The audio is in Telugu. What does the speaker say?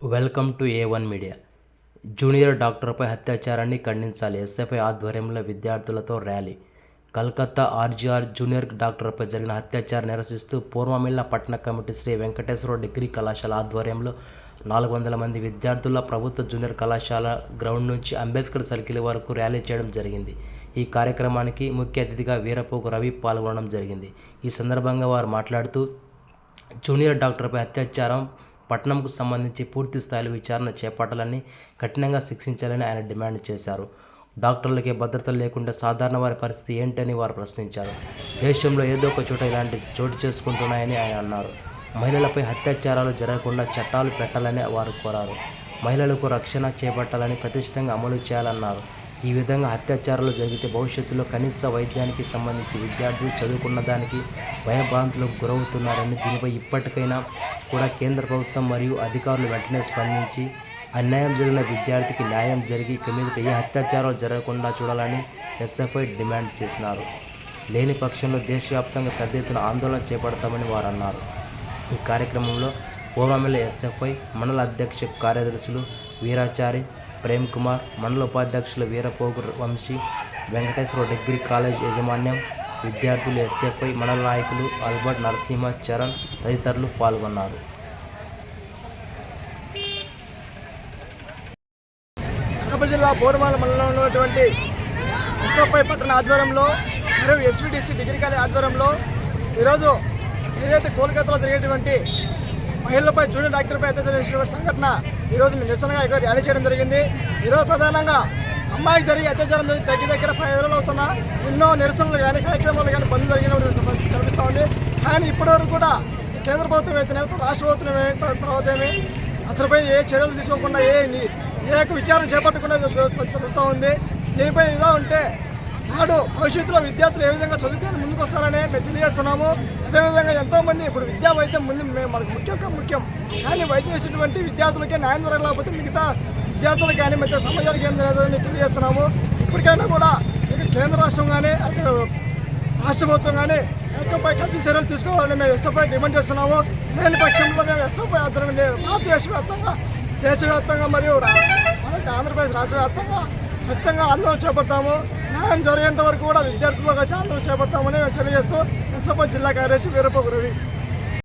Welcome to A one media junior డాక్టర్పై అత్యాచారాన్ని ఖండించాలి ఎస్ఎఫ్ఐ ఆధ్వర్యంలో విద్యార్థులతో ర్యాలీ. కలకత్తా ఆర్జీఆర్ జూనియర్ డాక్టర్పై జరిగిన అత్యాచారం నిరసిస్తూ పూర్వమిల్ల పట్టణ కమిటీ శ్రీ వెంకటేశ్వర డిగ్రీ కళాశాల ఆధ్వర్యంలో నాలుగు వందల మంది విద్యార్థుల ప్రభుత్వ జూనియర్ కళాశాల గ్రౌండ్ నుంచి అంబేద్కర్ సర్కిల్ వరకు ర్యాలీ చేయడం జరిగింది. ఈ కార్యక్రమానికి ముఖ్య అతిథిగా వీరపోకు రవి పాల్గొనడం జరిగింది. ఈ సందర్భంగా వారు మాట్లాడుతూ జూనియర్ డాక్టర్పై అత్యాచారం పట్టణంకు సంబంధించి పూర్తి స్థాయిలో విచారణ చేపట్టాలని కఠినంగా శిక్షించాలని ఆయన డిమాండ్ చేశారు. డాక్టర్లకే భద్రత లేకుండా సాధారణ వారి పరిస్థితి ఏంటని వారు ప్రశ్నించారు. దేశంలో ఏదో ఒక చోట ఇలాంటి చోటు చేసుకుంటున్నాయని ఆయన అన్నారు. మహిళలపై అత్యాచారాలు జరగకుండా చట్టాలు పెట్టాలని వారు కోరారు. మహిళలకు రక్షణ చేపట్టాలని ప్రతిష్టంగా అమలు చేయాలన్నారు. ఈ విధంగా అత్యాచారాలు జరిగితే భవిష్యత్తులో కనీస వైద్యానికి సంబంధించి విద్యార్థులు చదువుకున్న దానికి భయభ్రాంతులకు గురవుతున్నారని దీనిపై ఇప్పటికైనా కూడా కేంద్ర ప్రభుత్వం మరియు అధికారులు వెంటనే స్పందించి అన్యాయం జరిగిన విద్యార్థికి న్యాయం జరిగి ఇక మీద ఏ అత్యాచారాలు జరగకుండా చూడాలని ఎస్ఎఫ్ఐ డిమాండ్ చేసినారు. లేని పక్షంలో దేశవ్యాప్తంగా పెద్ద ఎత్తున ఆందోళన చేపడతామని వారు అన్నారు. ఈ కార్యక్రమంలో పూర్వమిల్ల ఎస్ఎఫ్ఐ మండల అధ్యక్ష కార్యదర్శులు వీరాచారి ప్రేమ్ కుమార్ మండల ఉపాధ్యక్షులు వీరపోగు వంశీ వెంకటేశ్వర డిగ్రీ కాలేజ్ యాజమాన్యం విద్యార్థులు ఎస్ఎఫ్ఐ మండల నాయకులు అల్బర్ట్ నరసింహ చరణ్ తదితరులు పాల్గొన్నారు. కడప జిల్లా బోరుమాల మండలంలో ఉన్నటువంటి ఎస్ఎఫ్ఐ పట్టణ ఆధ్వర్యంలో ఈరోజు ఎస్విడిసి డిగ్రీ కాలేజ్ ఆధ్వర్యంలో ఈరోజు ఏదైతే కోల్కతాలో జరిగేటువంటి మహిళలపై జూనియర్ డాక్టర్పై అత్యాచారం చేసినటువంటి సంఘటన. ఈరోజు నిరసనగా ఇక్కడ ర్యాలీ చేయడం జరిగింది. ఈరోజు ప్రధానంగా అమ్మాయికి జరిగే అత్యాచారం దగ్గర దగ్గర పది రోజులు ఎన్నో నిరసనలు కానీ కార్యక్రమాలు కానీ బంద్ జరిగిన కనిపిస్తూ ఉంది. కానీ ఇప్పటివరకు కూడా కేంద్ర ప్రభుత్వం అయితే రాష్ట్ర ప్రభుత్వం ఏమైతే తర్వాత ఏమి అతనిపై ఏ చర్యలు తీసుకోకుండా ఏ ఏ యొక్క విచారణ చేపట్టకుండా జరుగుతూ ఉంది. దీనిపై ఇలా ఉంటే నాడు భవిష్యత్తులో విద్యార్థులు ఏ విధంగా చదివితే ముందుకు వస్తారనే మేము తెలియజేస్తున్నాము అదేవిధంగా ఎంతోమంది ఇప్పుడు విద్యా వైద్యం ముందు మనకు ముఖ్యం ముఖ్యం. కానీ వైద్యం చేసినటువంటి విద్యార్థులకే న్యాయం జరగలేకపోతే మిగతా విద్యార్థులకు కానీ మిగతా సమాజానికి ఏం లేదని తెలియజేస్తున్నాము ఇప్పటికైనా కూడా ఇక కేంద్ర రాష్ట్రం కానీ అటు రాష్ట్ర ప్రభుత్వం కానీ ఎక్కపై కఠిన చర్యలు తీసుకోవాలని మేము ఎస్ఎఫ్ఐ డిమాండ్ చేస్తున్నాము. లేని పక్షంలో మేము ఎస్ఎఫ్ఐ ఆధ్వర్యంలో భారతదేశవ్యాప్తంగా దేశవ్యాప్తంగా మరియు మనకి ఆంధ్రప్రదేశ్ రాష్ట్ర వ్యాప్తంగా ఖచ్చితంగా ఆందోళన చేపడతాము. న్యాయం జరిగేంత వరకు కూడా విద్యార్థులకు కలిసి ఆందోళన చేపడతామని తెలియజేస్తూ ఎస్ఎఫ్ఐ జిల్లా కార్యదర్శి వీరప్ప గురవి.